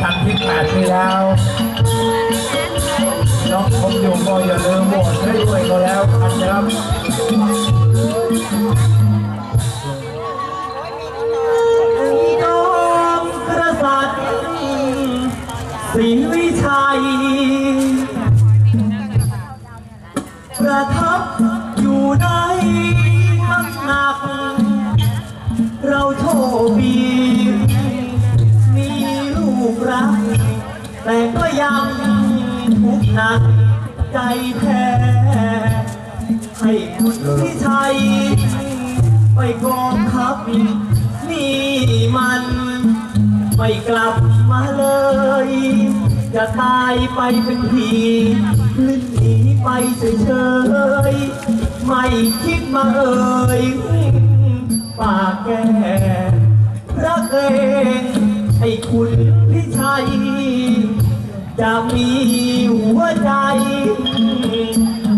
ทำที่แปดไปแล้วน้องผมยู่ก็อย่าลืมโหวตให้ด้วยก็แล้วนะครับ นัใจแท้ ให้คุณพี่ชัย ไปกองทัพนี่มัน ไม่กลับมาเลย จะตายไปเป็นผีหรือหนีไปเฉยๆไม่คิดมาเอ่ยปากแก่พระเองให้คุณพี่ชัย จะมีหัวใจ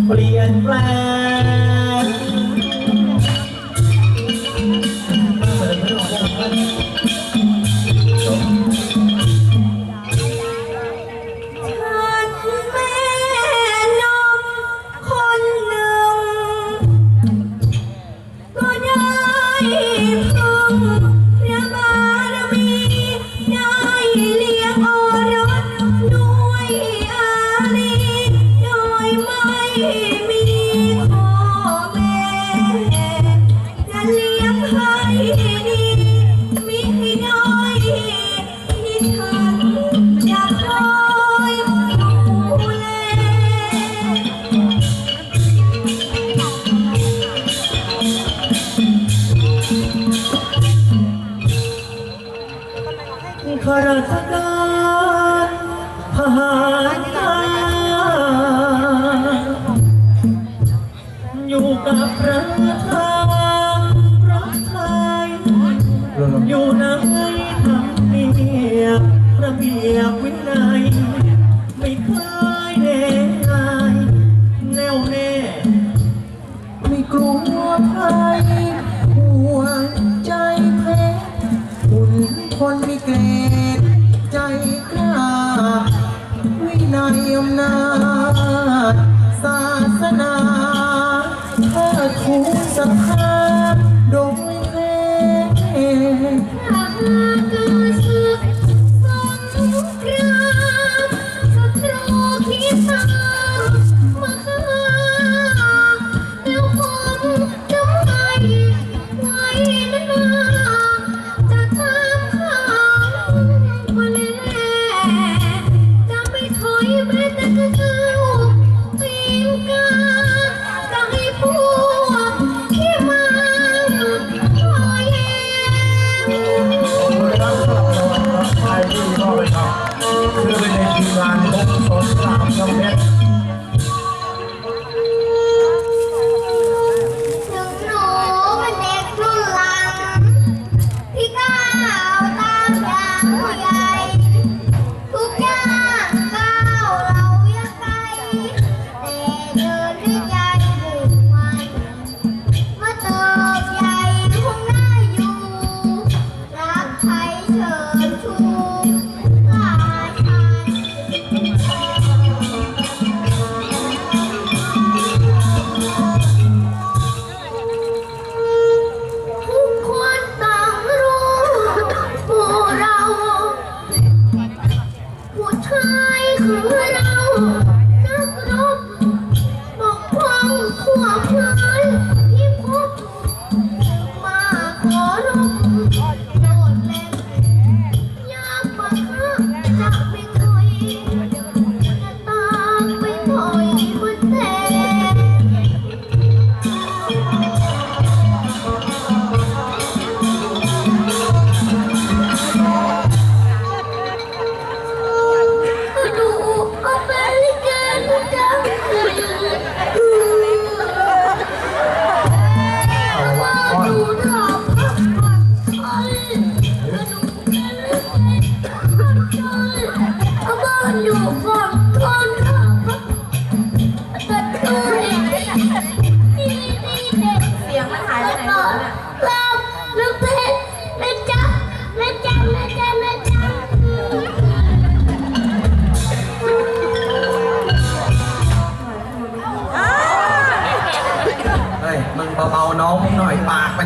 เปลี่ยนแปลง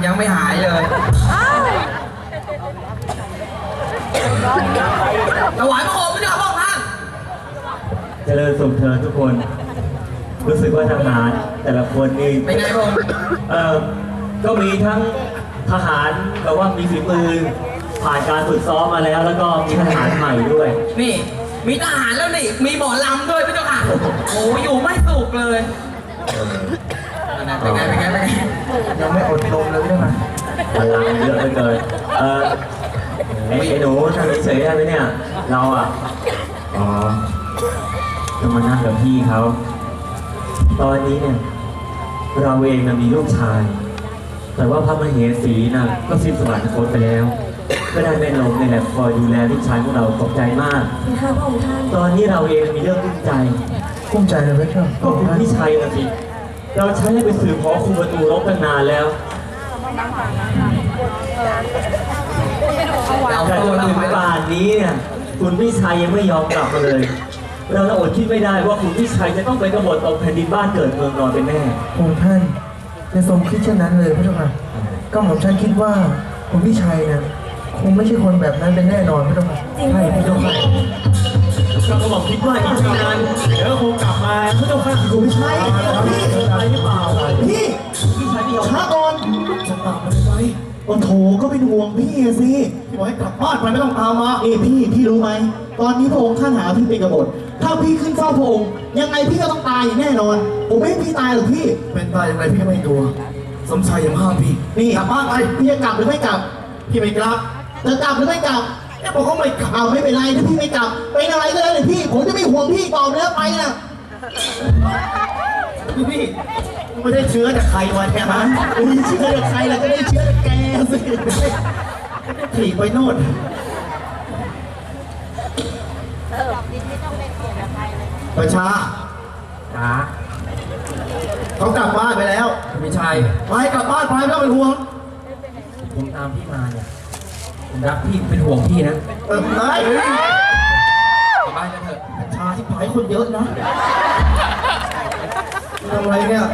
ยังไม่หายเลยถวายพระโคมพระเจ้าพระองค์ท่านเจริญสุขเธอทุกคน รู้สึกว่าทหารแต่ละคนนี่เป็นไงพระองค์เออก็มีทั้งทหารแบบว่ามีฝีมือ ผ่านการฝึกซ้อมมาแล้ว แล้วก็มีทหารใหม่ด้วย นี่ มีทหารแล้วนี่ มีหมอลำด้วยพระเจ้าค่ะโอ้อยู่ไม่สุกเลย เป็นไงเป็นไงเป็นไง ยังไม่อดลมเลยใช่ไหมพลังเยอะเหลือเกินเออไอ้ไอ้หนูทำเฉยๆได้ไหมเนี่ย เราอะ อ๋อต้องมานั่งกับพี่เขา ตอนนี้เนี่ย เราเองนะมีลูกชาย แต่ว่าพระมเหสีนะก็สิ้นสวรรคตไปแล้ว ก็ได้แม่นมนี่แหละคอยดูแลลูกชายของเราตกใจมากนะคะพระองค์ท่านตอนนี้เราเองมีเรื่องกุ้มใจ กุ้มใจเลยไหมครับก็คุณพี่ชัยนะสิ เราใช้ให้ไปสืบขอคุมประตูรบตั้งนานแล้ว เอาแต่ตัวจนเราถึงไปป่านนี้เนี่ยคุณพี่ชัยยังไม่ยอมกลับมาเลย เราละอดคิดไม่ได้ว่าคุณพี่ชัยจะต้องไปกบฏตกแผ่นดินบ้านเกิดเมืองนอนเป็นแน่ องค์ท่านจะทรงคิดเช่นนั้นเลยพระเจ้าค่ะก็ผมฉันคิดว่าคุณพี่ชัยนะคงไม่ใช่คนแบบนั้นเป็นแน่นอนพระเจ้าค่ะจริงใช่พี่เจ้าค่ะ เราก็บอกคิดว่าอีกไม่นานเดี๋ยวก็คงกลับมาเพระเจ้าค่ะคุณพี่ชัยอะไรหรือเปล่าพี่พี่ชัยไม่ยอมช้าก่อนจะตามมาได้ไหมโอ้โถก็เป็นห่วงพี่อะสิพี่บอกให้กลับบ้านไปไม่ต้องตามมาเอ้พี่พี่รู้ไหมตอนนี้พระองค์ท่านหาพี่เป็นกบฏถ้าพี่ขึ้นเฝ้าพระองค์ยังไงพี่ก็ต้องตายอย่างแน่นอน ผมไม่ให้พี่ตายหรอกพี่ เป็นตายอย่างไรพี่ก็ไม่กลัว สมชายย่ามาห้ามพี่นี่กลับบ้านไปพี่จะกลับหรือไม่กลับ พี่ไม่กลับจะกลับหรือไม่กลับ ไอ้บอกเขาไม่กลับเอาไม่เป็นไรถ้าพี่ไม่กลับเป็นอะไรก็ได้เลยพี่ ผมจะไม่ห่วงพี่ต่อแล้วไปนะพี่ไม่ได้เชื้อจากใครวะแค่นั้นไม่ได้เชื้อจากใครล่ะก็ได้เชื้อจากแกสิถีบไปโน่นประชาจ้าเขากลับบ้านไปแล้วพี่ชัยไปกลับบ้านไปไม่ต้องเป็นห่วง ผมตามพี่มาเนี่ย ผมรักพี่เป็นห่วงพี่นะเออเฮ้ยกลับบ้านกันเถอะประชาที่ผายคนเยอะนะทำอะไรเนี่ย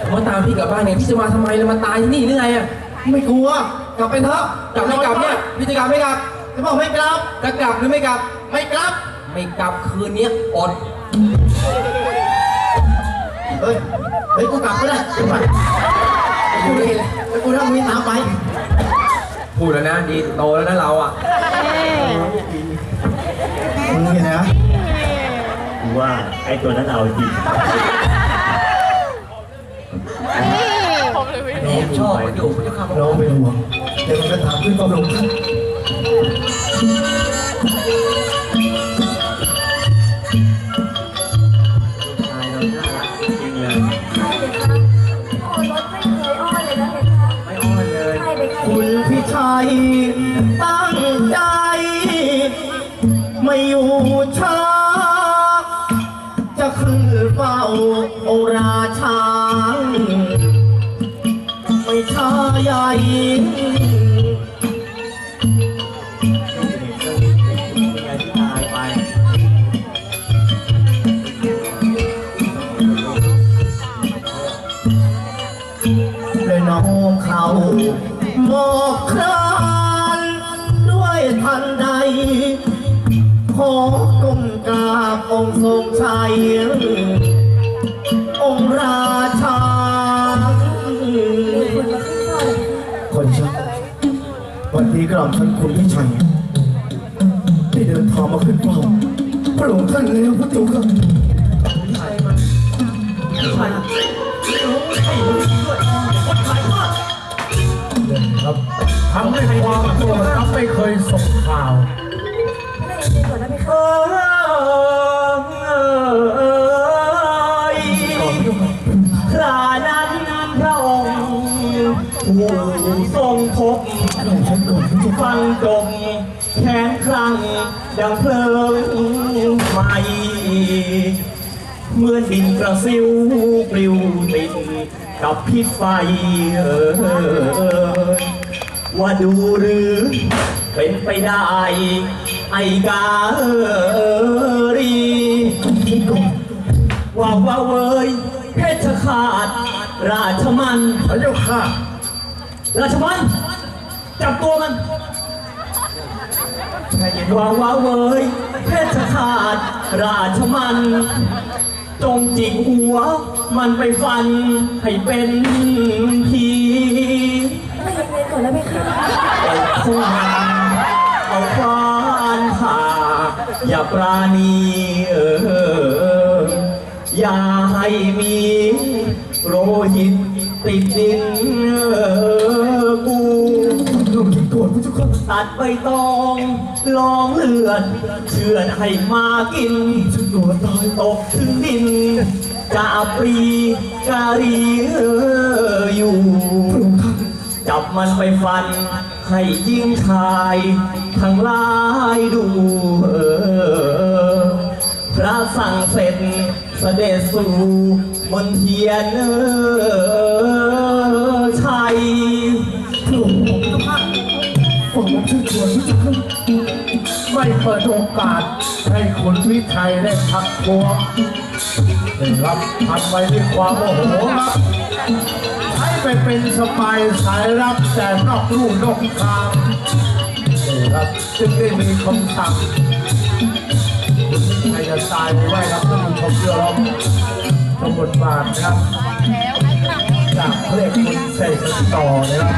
ผมว่าตามพี่กลับบ้านเนี่ยพี่จะมาทำไมแล้วมาตายที่นี่หรือไงอะไม่กลัว กลับไปเถอะกลับไม่กลับเนี่ยพี่จะกลับไม่กลับจะบอกไม่กลับจะกลับหรือไม่กลับ ไม่กลับ ไม่กลับคืนนี้อดเฮ้ย เฮ้ยกูกลับก็ได้ไปกูนี่เลยแล้วกูถ้ามึงไม่ตามไป พูดแล้วนะ ดีโตแล้วนะเราอะมึงเนี่ยนะกูว่าไอ้ตัวนั้นเอาจริงน้องชอบอยู่พระเจ้าค่ะน้องเป็นห่วงเดี๋ยวมันจะถามขึ้นความลงท่าน พี่ องค์ทรงชัยองค์ราชาคุณมาขึ้นเฝ้าเลยค่ะคนชักวันนี้กล่อมท่านคุณพี่ชัยได้เดินทางมาขึ้นเฝ้าพระองค์ท่านแล้วพระจุครับครับทำให้ความโกรธครับไม่เคยส่งข่าวไม่ได้ยินก่อนนะพี่เอค่ะอ ดังเพลิงไฟเหมือนดินกระซิวปลิวติดกับพิษไฟเออว่าดูหรือเป็นไปได้ ไอกาเอรีว่าว่าเว้ยเพชรขาด ราชมันพระเจ้าค่ะราชมันจับตัวมัน ใจเย็นวางวาเวยเพชรขาดราชมัน จงจิกหัว มันไปฟัน ให้เป็นผีไม่ยังไงก่อนแล้วไหมคะเอาคู่เอาควานผ่าอย่าปราณีเอออย่าให้มีโรหิตติดดินเออกูลงที่โกรธพระเจ้าค่ะตัดใบตอง ลองเลือดเชื่อดให้มากินฉันกลัวตายตกถึงดินจะปรีการีเอออยู่ จับมันไปฟัน ให้ยิงชายทั้งลายดูเออพระสั่งเสร็จเสด็จสู่มนเทียนเออชัยพระองค์พระเจ้าค่ะฟังผมชื่นชวนพระเจ้าค่ะ ไม่เปิดโอกาสให้คุณวิชัยได้พักตัวได้รับพันไว้ด้วยความโมโหครับให้ไปเป็นสปายสายรับแต่นอกลู่นอกทางครับจึงได้มีคำสั่งให้จะตายไปไว้ครับท่านผู้ชมเชื่อเราสมบทบาทนะครับจากเพลงคุณเสกกันต่อนะครับ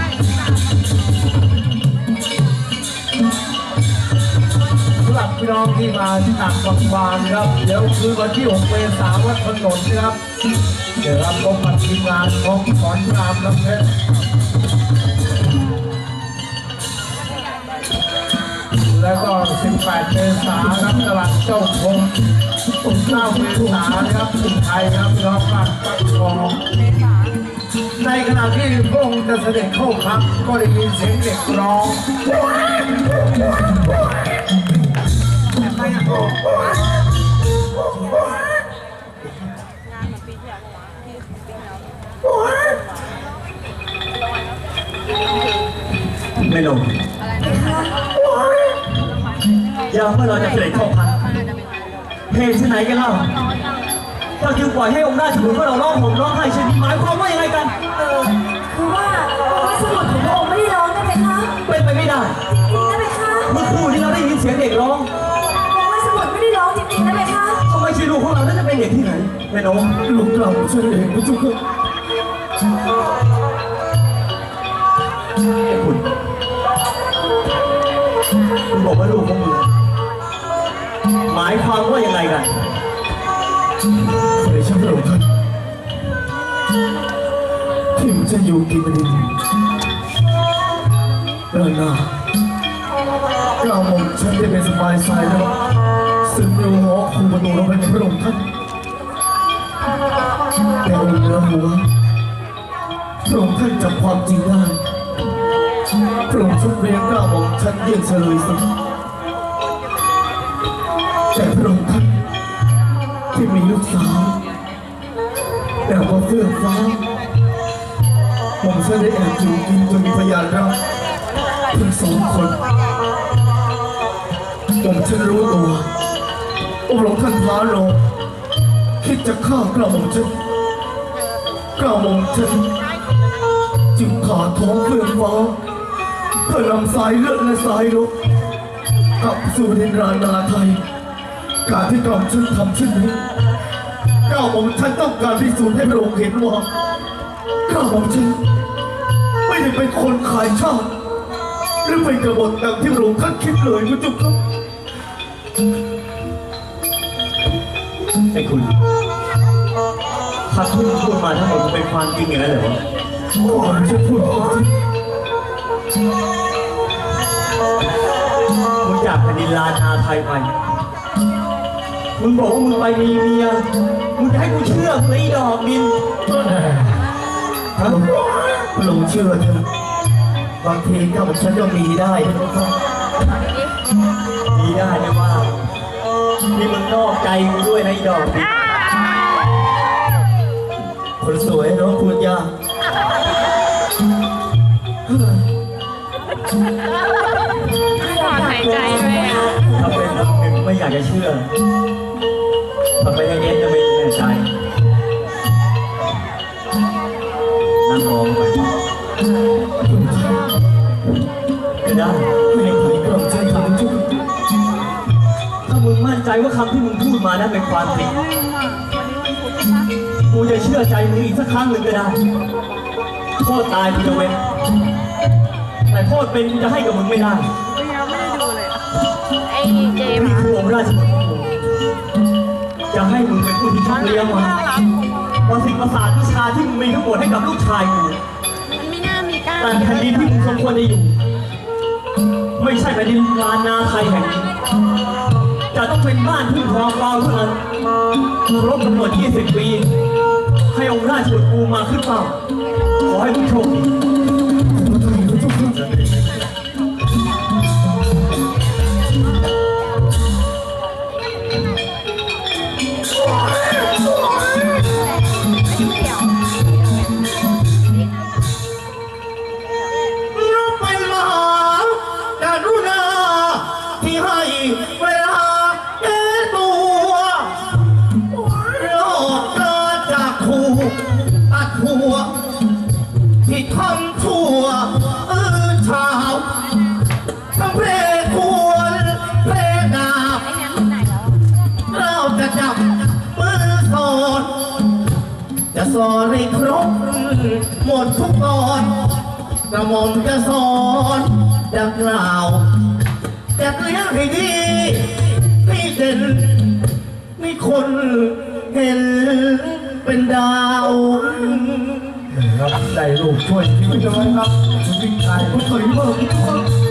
พี่น้องที่มาจากบางบานนะครับ เดี๋ยวคือวันที่6เมษายนวัดถนนนะครับเดี๋ยวรับพบกับทีมงานของสอนรามน้ำเพชรแล้วก็ 18 เมษายนครับตลาดเจ้าคง9เมษายนนะครับสุไทยครับพี่น้องบ้านปักทองในขณะที่พระองค์จะเสด็จเข้าพักก็ได้ยินเสียงเด็กร้อง ไม่ลงยามเมื่อเราจะเสด็จเข้าพักเพลงที่ไหนกันเล่าถ้าคือปล่อยให้องค์ราชบุตรของเราร้องห่มร้องไห้เช่นนี้หมายความว่ายังไงกัน เออคือว่าพระสมุดของพระองค์ไม่ได้ร้องนะเพคะเป็นไปไม่ได้จริงๆนะเพคะเมื่อครู่ที่เราได้ยินเสียงเด็กร้อง กของเรานั้นจะเป็นที่ไหนแม่น้องลูกเราช่วยเองพระเจ้าค่ะไอ้คุณคุณบอกว่าลูกของมึงหมายความว่ายังไงกันเดชะพระองค์ท่านที่มันจะอยู่กินดินดีเดินหน้ากล่าวหม่อมฉันได้เป็นสบายใจแล้วซึ่งเรือหอคูประตูลงไปในพระองค์ท่าน แต่องค์เรือหัวพระองค์ท่านจับความจริงได้พระองค์ชุดเรียงกล่าวหม่อมฉันเยี่ยงเฉลยสุดแต่พระองค์ท่านที่มีลูกสาวแต่ว่าเฟื่องฟ้าผมฉันได้แอบอยู่กินจนมีพยานรักทั้งสองคนผมฉันรู้ตัวองค์หลวงท่านพาโลงคิด จะฆ่ากระหม่อมฉันกระหม่อมฉันจึงขาดท้องเฟื่องฟ้าเพื่อนำสายเลือดและสายลบกลับสู่ดินรานนาไทย การที่กล่อมฉันทำเช่นนี้ก้าวของฉันต้องการพิสูจน์ให้พระองค์เห็นว่าก้าวของฉันไม่ได้เป็นคนขายชาติหรือเป็นกบฏดังที่พระองค์ท่านคิดเลยพระเจุกครับ ไอ้คุณถ้าที่มึงพูดมาทั้งหมดมันเป็นความจริงอย่างนั้นเหรอวะก่อนจะพูดความจริงมึงจากแผ่นดินลานาไทยไป มึงบอกว่ามึงไปมีเมีย มึงจะให้กูเชื่อไอ้ดอกดินพระองค์พระองเชื่อเถอะบางทีก้าของฉันก็มีได้พระเจ้าค่ะดีได้นะ นี่มึงนอกใจกูด้วยนะไอ้ดอกดินคนสวยเนาะพูดยากหายใจด้วยอะถ้าเป็นมึงหนึ่งไม่อยากจะเชื่อทำไปอย่างนี้จะไม่แน่ใจ มานั้นเป็นความจริง กูจะเชื่อใจมึงอีกสักครั้งหนึ่งก็ได้โทษตายกูจะเว้นแต่โทษเป็นกูจะให้กับมึงไม่ได้ไอ้เจมนี่คือองค์ราชบุตรของกูจะให้มึงเป็นผู้ที่ชักเลี้ยงมาประสิทธิ์ประสาทวิชาที่มึงมีทั้งหมดให้กับลูกชายกูมันไม่น่ามีก้าแต่แผ่นดินที่มึงสมควรจะอยู่ ไม่ใช่แผ่นดินลานนาไทยแห่งนี้ จะต้องเป็นบ้านที่ทองเปล่าเท่านั้นครบกำหนด20 ปี ให้องค์ราชบุตรกูมาขึ้นเฝ้าขอให้มึงโชคดี สอนให้ครบหมดทุกตอนกระหม่อมจะสอนดังกล่าวจะเลี้ยงให้ดีให้เด่นมีคนเห็นเป็นดาวครับได้ลูกช่วยชีวิตเอาไว้ครับคุณพี่ชายคุณสวยมาก